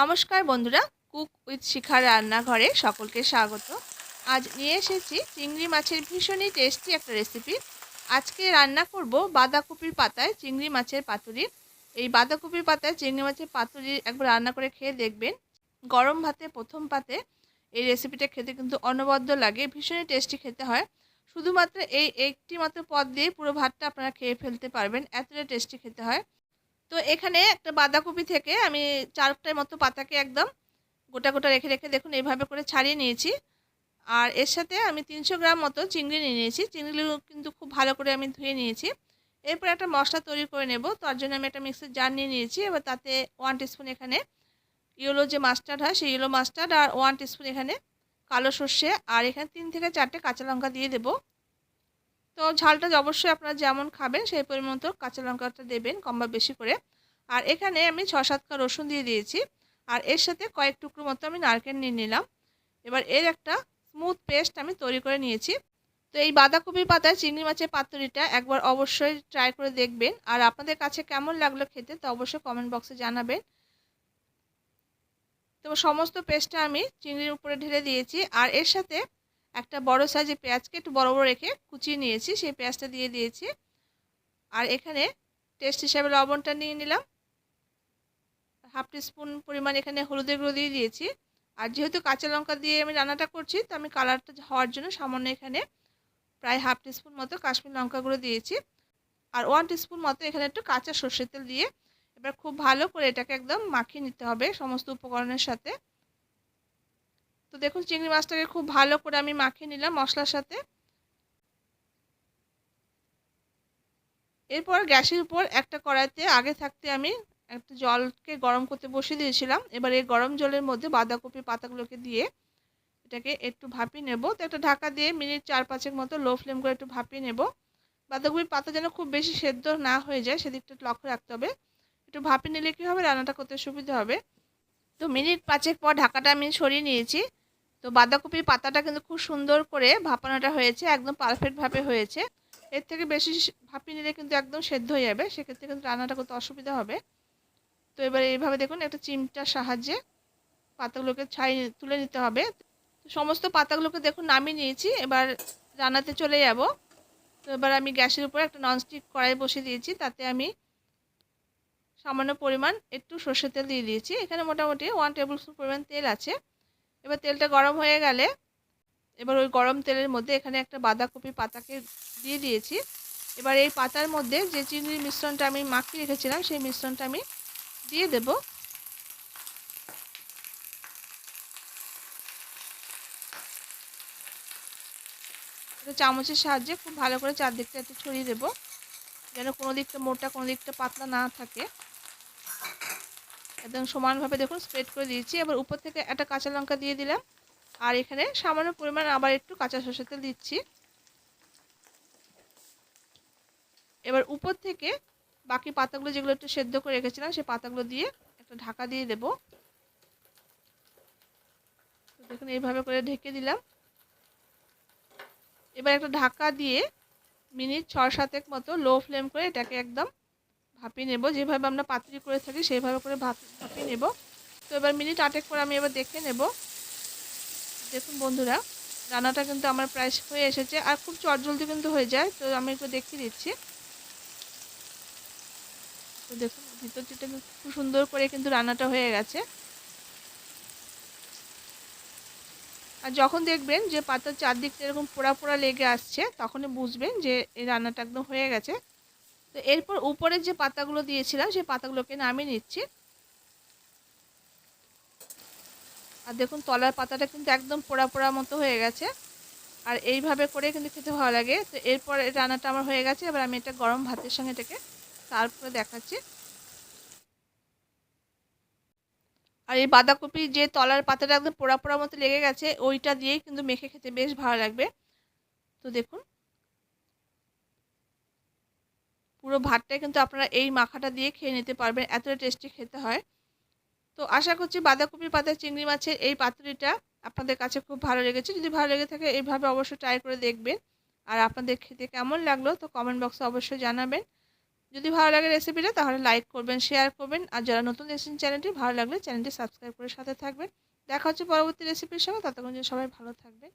নমস্কার বন্ধুরা, cook with শিখার রান্নাঘরে সকলকে স্বাগত। আজ নিয়ে এসেছি চিংড়ি মাছের ভীষণই টেস্টি একটা রেসিপি আজকে রান্না করব বাঁধাকপির পাতায় চিংড়ি মাছের পাতুরি। এই বাঁধাকপির পাতায় চিংড়ি মাছের পাতুরি একবার রান্না করে খেয়ে দেখবেন। গরম ভাতে, প্রথম পাতে এই রেসিপিটা খেতে কিন্তু অনবদ্য লাগে, ভীষণই টেস্টি খেতে হয়। শুধুমাত্র এই একটি মাত্র পদ দিয়ে পুরো ভাতটা আপনারা খেয়ে ফেলতে পারবেন, এতটা টেস্টি খেতে হয়। তো এখানে একটা বাঁধাকপি থেকে আমি চারটার মতো পাতাকে একদম গোটা গোটা রেখে রেখে দেখুন এইভাবে করে ছাড়িয়ে নিয়েছি। আর এর সাথে আমি তিনশো গ্রাম মতো চিংড়ি নিয়ে নিয়েছি। চিংড়িগুলো কিন্তু খুব ভালো করে আমি ধুয়ে নিয়েছি। এরপর একটা মশলা তৈরি করে নেব। তার জন্য আমি একটা মিক্সির জার নিয়ে নিয়েছি। এবার তাতে ওয়ান টিস্পুন এখানে ইয়েলো যে মাস্টার্ড হয় সেই ইয়েলো মাস্টার্ড আর ওয়ান টিস্পুন এখানে কালো সর্ষে। আর এখানে তিন থেকে চারটে কাঁচা লঙ্কা দিয়ে দেবো। তো ঝালটা অবশ্যই আপনারা যেমন খাবেন, সেই পরিমাণ মতো কাঁচা লঙ্কাটা দেবেন কম বা বেশি করে। আর এখানে আমি ছ সাতটা রসুন দিয়ে দিয়েছি। আর এর সাথে কয়েক টুকরো মতো আমি নারকেল নিয়ে নিলাম। এবার এর একটা স্মুথ পেস্ট আমি তৈরি করে নিয়েছি। তো এই বাঁধাকপি পাতায় চিংড়ি মাছের পাতুরিটা একবার অবশ্যই ট্রাই করে দেখবেন। আর আপনাদের কাছে কেমন লাগল খেতে তা অবশ্যই কমেন্ট বক্সে জানাবেন। তো সমস্ত পেস্টটা আমি চিংড়ির উপরে ঢেলে দিয়েছি। আর এর সাথে একটা বড় সাইজের পেঁয়াজকে একটু বড় বড় রেখে কুচিয়ে নিয়েছি, সেই পেঁয়াজটা দিয়ে দিয়েছি। আর এখানে টেস্ট হিসাবে লবণটা নিয়ে নিলাম। হাফ টিস্পুন পরিমাণ এখানে হলুদের গুঁড়ো দিয়ে দিয়েছি। আর যেহেতু কাঁচা লঙ্কা দিয়ে আমি রান্নাটা করছি, তো আমি কালারটা হওয়ার জন্য সামান্য এখানে প্রায় হাফ টিস্পুন মতো কাশ্মীর লঙ্কা গুঁড়ো দিয়েছি। আর ওয়ান টিস্পুন মতো এখানে একটু কাঁচা সর্ষের তেল দিয়ে এবার খুব ভালো করে এটাকে একদম মাখিয়ে নিতে হবে সমস্ত উপকরণের সাথে। তো দেখুন, চিংড়ি মাছটাকে খুব ভালো করে আমি মাখিয়ে নিলাম মশলার সাথে। এরপর গ্যাসের উপর একটা কড়াইতে আগে থাকতে আমি একটা জলকে গরম করতে বসিয়ে দিয়েছিলাম। এবার এই গরম জলের মধ্যে বাঁধাকপির পাতাগুলোকে দিয়ে এটাকে একটু ভাপিয়ে নেব। তো একটা ঢাকা দিয়ে মিনিট চার পাঁচের মতো লো ফ্লেম করে একটু ভাপিয়ে নেব। বাঁধাকপির পাতা যেন খুব বেশি সেদ্ধ না হয়ে যায়, সেদিকটা লক্ষ্য রাখতে হবে। একটু ভাপিয়ে নিলে কী হবে? রান্নাটা করতে সুবিধা হবে। তো মিনিট পাঁচেক পর ঢাকাটা আমি সরিয়ে নিয়েছি। তো বাঁধাকপির পাতাটা কিন্তু খুব সুন্দর করে ভাপানোটা হয়েছে, একদম পারফেক্টভাবে হয়েছে। এর থেকে বেশি ভাপিয়ে নিলে কিন্তু একদম সেদ্ধ হয়ে যাবে, সেক্ষেত্রে কিন্তু রান্নাটা করতে অসুবিধা হবে। তো এবার এইভাবে দেখুন, একটা চিমটার সাহায্যে পাতাগুলোকে ছাই, তুলে নিতে হবে। সমস্ত পাতাগুলোকে দেখুন নামিয়ে নিয়েছি, এবার রান্নাতে চলে যাব। তো এবার আমি গ্যাসের উপরে একটা ননস্টিক কড়াই বসিয়ে দিয়েছি, তাতে আমি সামান্য পরিমাণ একটু সর্ষের তেল দিয়ে দিয়েছি। এখানে মোটামুটি ওয়ান টেবিল স্পুন পরিমাণ তেল আছে। এবার তেলটা গরম হয়ে গেলে এবার ওই গরম তেলের মধ্যে এখানে একটা বাঁধাকপি পাতাকে দিয়ে দিয়েছি। এবার এই পাতার মধ্যে যে চিংড়ির মিশ্রণটা আমি মাখিয়ে রেখেছিলাম, সেই মিশ্রণটা আমি দিয়ে দেব। চামচের সাহায্যে খুব ভালো করে চারদিকটা একটু ছড়িয়ে দেব, যেন কোনো দিকটা মোটা, কোনো দিকটা পাতলা না থাকে। একদম সমানভাবে দেখুন স্প্রেড করে দিয়েছি। এবার উপর থেকে একটা কাঁচা লঙ্কা দিয়ে দিলাম। আর এখানে সামান্য পরিমাণ আবার একটু কাঁচা সর্ষের তেল দিচ্ছি। এবার উপর থেকে বাকি পাতাগুলো যেগুলো একটু সেদ্ধ করে রেখেছিলাম, সেই পাতাগুলো দিয়ে একটা ঢাকা দিয়ে দেব। দেখুন এইভাবে করে ঢেকে দিলাম। এবার একটা ঢাকা দিয়ে মিনিট ছ সাতেক মতো লো ফ্লেম করে এটাকে একদম ভাপিয়ে নেব। যেভাবে আমরা পাতুরি করে থাকি সেইভাবে করে ভাপিয়ে নেব। তো এবার মিনিট আটেক পর আমি এবার দেখে নেব। দেখুন বন্ধুরা, রান্নাটা কিন্তু আমার প্রায় হয়ে এসেছে। আর খুব চটজলদি কিন্তু হয়ে যায়। তো আমি একটু দেখিয়ে দিচ্ছি। তো দেখুন ভিতরটিটা খুব সুন্দর করে কিন্তু রান্নাটা হয়ে গেছে। আর যখন দেখবেন যে পাতার চারদিকটা এরকম পোড়া পোড়া লেগে আসছে, তখনই বুঝবেন যে এই রান্নাটা একদম হয়ে গেছে। তো এরপর উপরের যে পাতাগুলো দিয়েছিলাম, সেই পাতাগুলোকে নামিয়ে নিচ্ছি। আর দেখুন, তলার পাতাটা কিন্তু একদম পোড়া পোড়া মতো হয়ে গেছে। আর এইভাবে করে কিন্তু খেতে ভালো লাগে। তো এরপর রান্নাটা আমার হয়ে গেছে। এবার আমি এটা গরম ভাতের সঙ্গে এটাকে তারপরে দেখাচ্ছি। আর এই বাঁধাকপি যে তলার পাতাটা একদম পোড়া পোড়া মতো লেগে গেছে, ওইটা দিয়েই কিন্তু মেখে খেতে বেশ ভালো লাগবে। তো দেখুন পুরো ভাতটাই কিন্তু আপনারা এই মাখাটা দিয়ে খেয়ে নিতে পারবেন, এতটা টেস্টি খেতে হয়। তো আশা করছি বাঁধাকপির পাতা, চিংড়ি মাছের এই পাতুরিটা আপনাদের কাছে খুব ভালো লেগেছে। যদি ভালো লেগে থাকে এইভাবে অবশ্যই ট্রাই করে দেখবেন। আর আপনাদের খেতে কেমন লাগল তো কমেন্ট বক্সে অবশ্যই জানাবেন। যদি ভালো লাগে রেসিপিটা তাহলে লাইক করবেন শেয়ার করবেন। আর যারা নতুন এসেছেন চ্যানেলটি ভালো লাগলে চ্যানেলটি সাবস্ক্রাইব করে সাথে থাকবেন। দেখা হচ্ছে পরবর্তী রেসিপির সঙ্গে। ততক্ষণ সবাই ভালো থাকবেন।